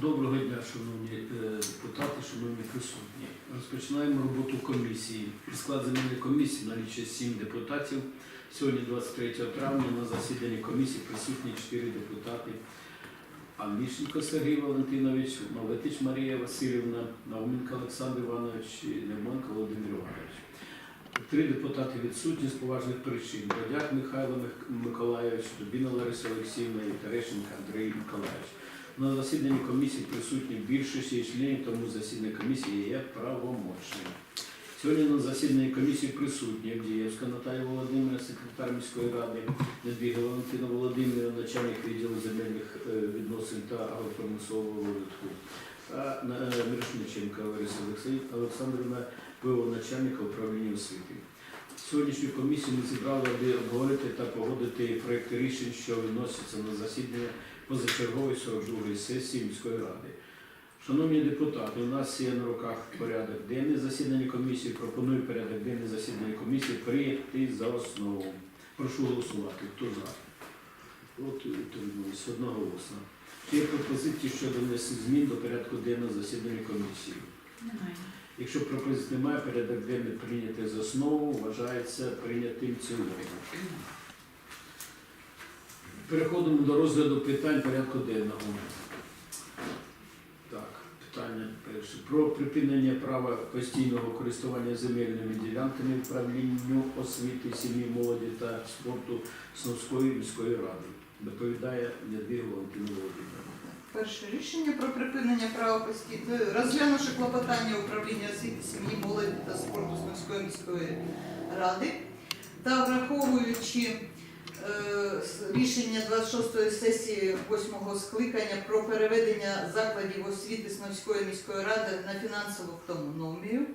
Доброго дня, шановні е, депутати, шановні присутні. Розпочинаємо роботу комісії. Склад земельної комісії налічує 7 депутатів. Сьогодні, 23 травня, на засіданні комісії присутні 4 депутати. Амішенко Сергій Валентинович, Малетич Марія Васильівна, Науменко Олександр Іванович, і Немонко Володимир Іванович. Три депутати відсутні з поважних причин. Бодяк Михайло Миколайович, Дубіна Лариса Олексіївна і Терещенко Андрій Миколайович. На засіданні комісії присутні більшість її членів, тому засідання комісії є правомочним. Сьогодні на засіданні комісії присутні Авдієвська Наталія Володимирівна, секретар міської ради, Недвіга Валентина Володимирівна, начальник відділу земельних е, відносин та агропромислового розвитку, та е, Мирошниченка Лариса Олександрівна, ВО начальника управління освіти. Сьогоднішню комісію ми зібрали, аби обговорити та погодити проекти рішень, що виносяться на засідання позачергової 42-ї сесії міської ради. Шановні депутати, у нас є на руках порядок денний засідання комісії. Пропоную порядок денний засідання комісії прийняти за основу. Прошу голосувати. Хто за? От утримуюсь одноголосно. Є пропозиції щодо внесення змін до порядку денного засідання комісії? Немає. Якщо пропозицій немає, порядок денний прийнятий за основу, вважається прийнятим цілому. Переходимо до розгляду питань порядку денного. Так, питання перше. Про припинення права постійного користування земельними ділянками управлінню освіти, сім'ї, молоді та спорту Сновської міської ради. Доповідає Ядвіга Валентина Володимирівна. Перше рішення про припинення права постійно, розглянувши клопотання управління освіти, сім'ї, молоді та спорту Сумської міської ради та враховуючи е, рішення 26-ї сесії 8-го скликання про переведення закладів освіти Сновської міської ради на фінансову автономію,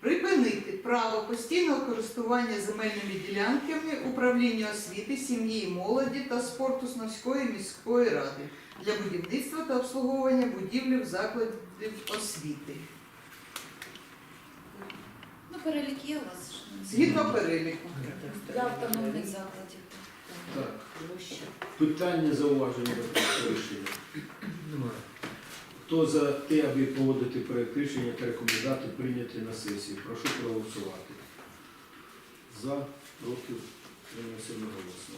припинити право постійного користування земельними ділянками управління освіти, сім'ї і молоді та спорту Сновської міської ради для будівництва та обслуговування будівлі закладів освіти. Ну, перелік є у вас. Згідно переліку. Для автономних закладів. Так. Площа. Питання зауваження до проекту рішення. Хто за те, аби погодити проект рішення та рекомендувати прийняти на сесії? Прошу проголосувати. За, проти, прийняти одноголосно.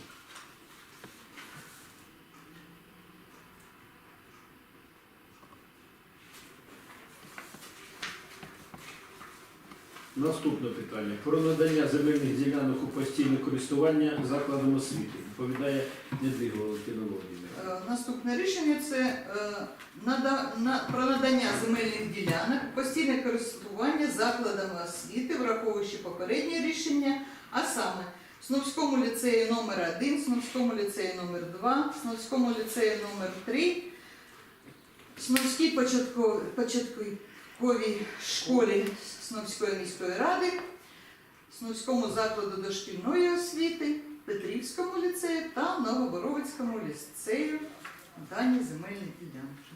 Наступне питання. Про надання земельних ділянок у постійне користування закладом освіти. Відповідає Недвіга Валентина Володимирівна. Е, Наступне рішення це е, про надання земельних ділянок, постійне користування закладами освіти, враховуючи попереднє рішення, а саме Сновському ліцею номер 1 Сновському ліцею номер 2 Сновському ліцею номер 3 Сновській початковій, початковій школі Сновської міської ради, Сновському закладу дошкільної освіти, Петрівському ліцею та Новоборовицькому ліцею дані земельні ділянки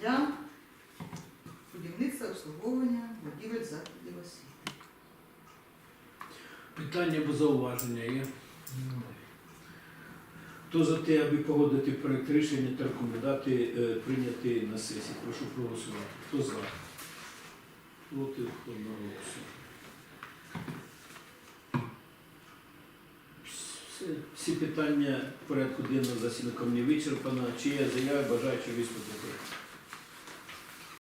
для будівництва обслуговування будівель закладів освіти. Питання або зауваження є? Хто за те, аби погодити проект рішення та рекомендувати е, прийняти на сесії? Прошу проголосувати. Хто за? Проти голосу. Всі питання порядку денного засідання не вичерпано. Чи є заяви бажаючи виступити?